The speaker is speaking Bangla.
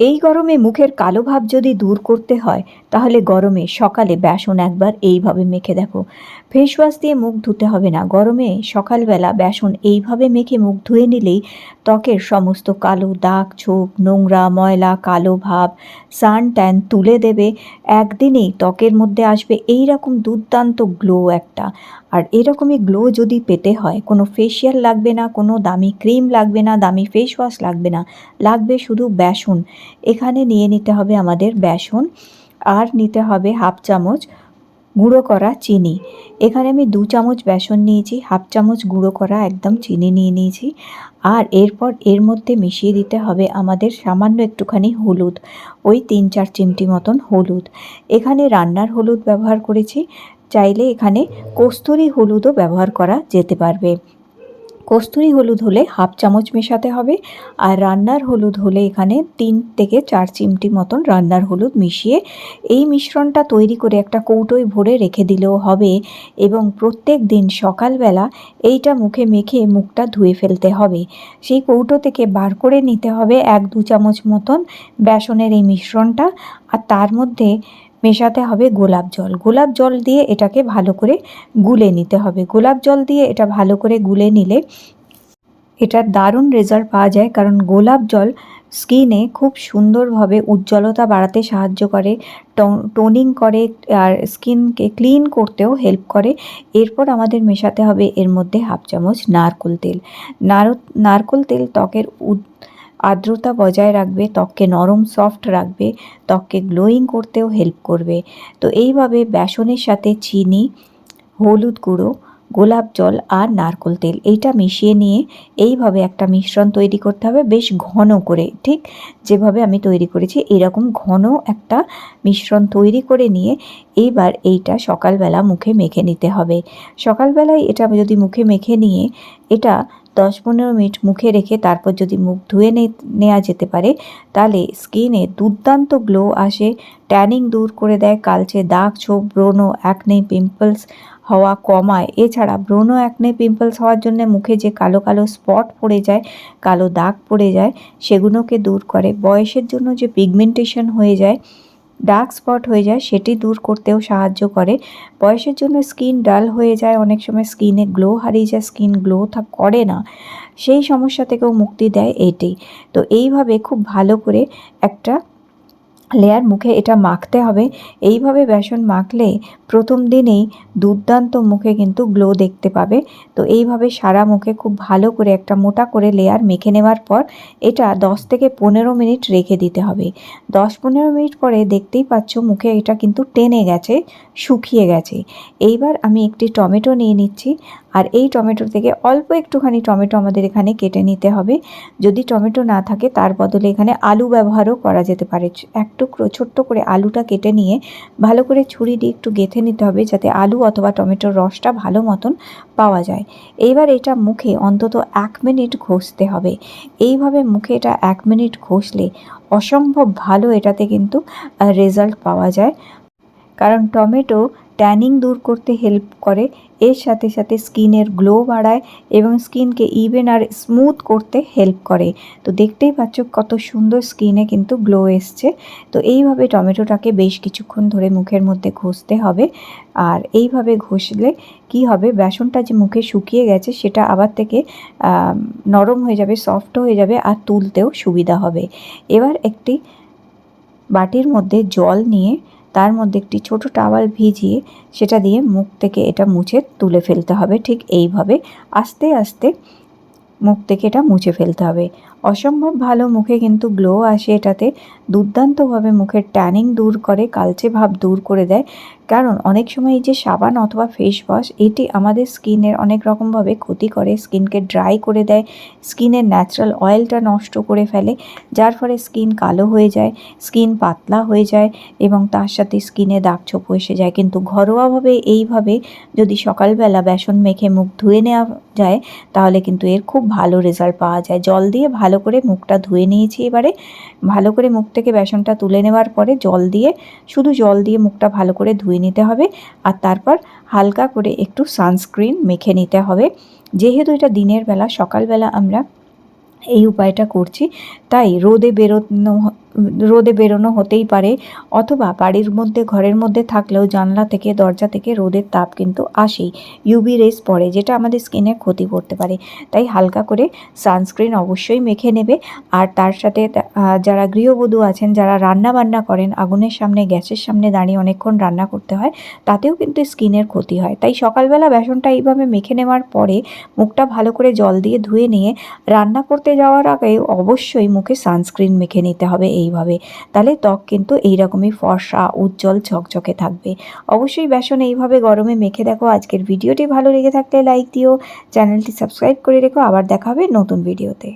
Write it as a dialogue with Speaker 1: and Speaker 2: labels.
Speaker 1: এই গরমে মুখের কালো ভাব যদি দূর করতে হয়, তাহলে গরমে সকালে বেসন একবার এইভাবে মেখে দেখো। ফেস ওয়াশ দিয়ে মুখ ধুতে হবে না। গরমে সকালবেলা বেসন এইভাবে মেখে মুখ ধুয়ে নিলেই ত্বকের সমস্ত কালো দাগ, ছোপ, নোংরা, ময়লা, কালো ভাব সান ট্যান তুলে দেবে। একদিনেই ত্বকের মধ্যে আসবে এই রকম দুর্দান্ত গ্লো একটা। আর এরকমই গ্লো যদি পেতে হয়, কোনো ফেসিয়াল লাগবে না, কোনো দামি ক্রিম লাগবে না, দামি ফেস ওয়াশ লাগবে না, লাগবে শুধু বেসন। এখানে নিয়ে নিতে হবে আমাদের বেসন আর নিতে হবে হাফ চামচ গুঁড়ো করা চিনি। এখানে আমি দু চামচ বেসন নিয়েছি, হাফ চামচ গুঁড়ো করা একদম চিনি নিয়ে নিয়েছি। আর এরপর এর মধ্যে মিশিয়ে দিতে হবে আমাদের সামান্য একটুখানি হলুদ, ওই তিন চার চিমটি মতন হলুদ। এখানে রান্নার হলুদ ব্যবহার করেছি, চাইলে এখানে কস্তুরি হলুদও ব্যবহার করা যেতে পারবে। কস্তুরি হলুদ হলে হাফ চামচ মেশাতে হবে আর রান্নার হলুদ হলে এখানে তিন থেকে চার চিমটি মতন রান্নার হলুদ মিশিয়ে এই মিশ্রণটা তৈরি করে একটা কৌটোয় ভরে রেখে দিলেও হবে এবং প্রত্যেক দিন সকালবেলা এইটা মুখে মেখে মুখটা ধুয়ে ফেলতে হবে। সেই কৌটো থেকে বার করে নিতে হবে এক দু চামচ মতন বেসনের এই মিশ্রণটা আর তার মধ্যে মেশাতে হবে গোলাপ জল। গোলাপ জল দিয়ে এটাকে ভালো করে গুলে নিতে হবে। গোলাপ জল দিয়ে এটা ভালো করে গুলে নিলে এটার দারুণ রেজাল্ট পাওয়া যায়, কারণ গোলাপ জল স্কিনে খুব সুন্দরভাবে উজ্জ্বলতা বাড়াতে সাহায্য করে টোনিং করে, আর স্কিনকে ক্লিন করতেও হেল্প করে। এরপর আমাদের মেশাতে হবে এর মধ্যে হাফ চামচ নারকোল তেল। নারকোল তেল ত্বকের আর্দ্রতা বজায় রাখবে, ত্বককে নরম সফট রাখবে, ত্বককে গ্লোয়িং করতেও হেল্প করবে। তো এইভাবে বেসনের সাথে চিনি, হলুদ গুঁড়ো, গোলাপ জল আর নারকোল তেল এইটা মিশিয়ে নিয়ে এইভাবে একটা মিশ্রণ তৈরি করতে হবে, বেশ ঘন করে, ঠিক? যেভাবে আমি তৈরি করেছি, এরকম ঘন একটা মিশ্রণ তৈরি করে নিয়ে এইবার এইটা সকালবেলা মুখে মেখে নিতে হবে। সকালবেলায় এটা যদি মুখে মেখে নিয়ে এটা দশ পনেরো মিনিট মুখে রেখে তারপর যদি মুখ ধুয়ে নেওয়া যেতে পারে, তাহলে স্কিনে দুর্দান্ত গ্লো আসে। ট্যানিং দূর করে দেয়, কালচে দাগ, ছোপ, ব্রণ অ্যাকনে পিম্পলস হওয়া কমায়। এছাড়া ব্রণ অ্যাকনে পিম্পলস হওয়ার জন্য মুখে যে কালো কালো স্পট পড়ে যায়, কালো দাগ পড়ে যায়, সেগুলোকে দূর করে। বয়সের জন্য যে পিগমেন্টেশন হয়ে যায় ডার্ক স্পট হয়ে যায়, সেটি দূর করতেও সাহায্য করে। বয়সের জন্য স্কিন ডাল হয়ে যায়, অনেক সময় স্কিনে গ্লো হারিয়ে যায়, স্কিন গ্লো করে না। সেই সমস্যা থেকেও মুক্তি দেয় এটি। তো এইভাবে খুব ভালো করে একটা লেয়ার মুখে এটা মাখতে হবে। এইভাবে বেসন মাখলে প্রথম দিনেই দুর্দান্ত মুখে কিন্তু গ্লো দেখতে পাবে। তো এইভাবে সারা মুখে খুব ভালো করে একটা মোটা করে লেয়ার মেখে নেওয়ার পর এটা দশ থেকে পনেরো মিনিট রেখে দিতে হবে। দশ পনেরো মিনিট পরে দেখতেই পাচ্ছ মুখে এটা কিন্তু টেনে গেছে, শুকিয়ে গেছে। এইবার আমি একটি টমেটো নিয়ে নিচ্ছি। আর এই টমেটো থেকে অল্প একটুখানি টমেটো আমাদের এখানে কেটে নিতে হবে। যদি টমেটো না থাকে, তার বদলে এখানে আলু ব্যবহারও করা যেতে পারে। এক টুকরো, ছোট্ট করে আলুটা কেটে নিয়ে ভালো করে ছুরি দিয়ে একটু গেঁথে নিতে হবে যাতে আলু অথবা টমেটোর রসটা ভালো মতন পাওয়া যায়। এইবার এটা মুখে অন্তত এক মিনিট ঘষতে হবে। এইভাবে মুখে এটা এক মিনিট ঘষলে অসম্ভব ভালো এটাতে কিন্তু রেজাল্ট পাওয়া যায়। কারণ টমেটো ট্যানিং দূর করতে হেল্প করে। এর সাথে সাথে স্কিনের গ্লো বাড়ায় এবং স্কিনকে ইভেন আর স্মুথ করতে হেল্প করে। তো দেখতেই পাচ্ছ কত সুন্দর স্কিনে কিন্তু গ্লো এসছে। তো এইভাবে টমেটোটাকে বেশ কিছুক্ষণ ধরে মুখের মধ্যে ঘষতে হবে। আর এইভাবে ঘষলে কি হবে? বেসনটা যে মুখে শুকিয়ে গেছে সেটা আবার থেকে নরম হয়ে যাবে সফট হয়ে যাবে আর তুলতেও সুবিধা হবে। এবার একটি বাটির মধ্যে জল নিয়ে তার মধ্যে একটি ছোট টাওয়াল ভিজিয়ে সেটা দিয়ে মুখ থেকে এটা মুছে তুলে ফেলতে হবে, ঠিক এইভাবে। আস্তে আস্তে মুখ থেকে এটা মুছে ফেলতে হবে। অসম্ভব ভালো মুখে কিন্তু গ্লো আসে এটাতে। দুর্দান্তভাবে মুখের ট্যানিং দূর করে, কালচে ভাব দূর করে দেয়। কারণ অনেক সময় এই যে সাবান অথবা ফেস ওয়াশ এটি আমাদের স্কিনের অনেক রকমভাবে ক্ষতি করে, স্কিনকে ড্রাই করে দেয়, স্কিনের ন্যাচারাল অয়েলটা নষ্ট করে ফেলে, যার ফলে স্কিন কালো হয়ে যায়, স্কিন পাতলা হয়ে যায় এবং তার সাথে স্কিনে দাগছোপ এসে যায়। কিন্তু ঘরোয়াভাবে এইভাবে যদি সকালবেলা বেসন মেখে মুখ ধুয়ে নেওয়া যায়, তাহলে কিন্তু এর খুব ভালো রেজাল্ট পাওয়া যায়। জল দিয়ে ভালো করে মুখটা ধুয়ে নিয়েছি এবারে। ভালো করে মুখ থেকে বেসনটা তুলে নেওয়ার পরে জল দিয়ে, শুধু জল দিয়ে মুখটা ভালো করে ধুয়ে নিতে হবে। আর তারপর হালকা করে একটু সানস্ক্রিন মেখে নিতে হবে। যেহেতু এটা দিনের বেলা, সকালবেলা আমরা এই উপায়টা করছি, তাই রোদে বেরোনো রোদে বেরোনো হতেই পারে, অথবা বাড়ির মধ্যে, ঘরের মধ্যে থাকলেও জানলা থেকে, দরজা থেকে রোদের তাপ কিন্তু আসেই। ইউবি রেস পড়ে, যেটা আমাদের স্কিনের ক্ষতি করতে পারে। তাই হালকা করে সানস্ক্রিন অবশ্যই মেখে নেবে। আর তার সাথে যারা গৃহবধূ আছেন, যারা রান্না বান্না করেন, আগুনের সামনে, গ্যাসের সামনে দাঁড়িয়ে অনেকক্ষণ রান্না করতে হয়, তাতেও কিন্তু স্কিনের ক্ষতি হয়। তাই সকালবেলা বেসনটা এইভাবে মেখে নেওয়ার পরে, মুখটা ভালো করে জল দিয়ে ধুয়ে নিয়ে, রান্না করতে যাওয়ার আগে অবশ্যই মুখে সানস্ক্রিন মেখে নিতে হবে। এইভাবে। তাহলে ত্বক কিন্তু এইরকমই ফর্সা, উজ্জ্বল, ঝকঝকে থাকবে। অবশ্যই বেসন এইভাবে গরমে মেখে দেখো। আজকের ভিডিওটি ভালো লেগে থাকলে লাইক দিও, চ্যানেলটি সাবস্ক্রাইব করে রেখো। আবার দেখা হবে নতুন ভিডিওতে।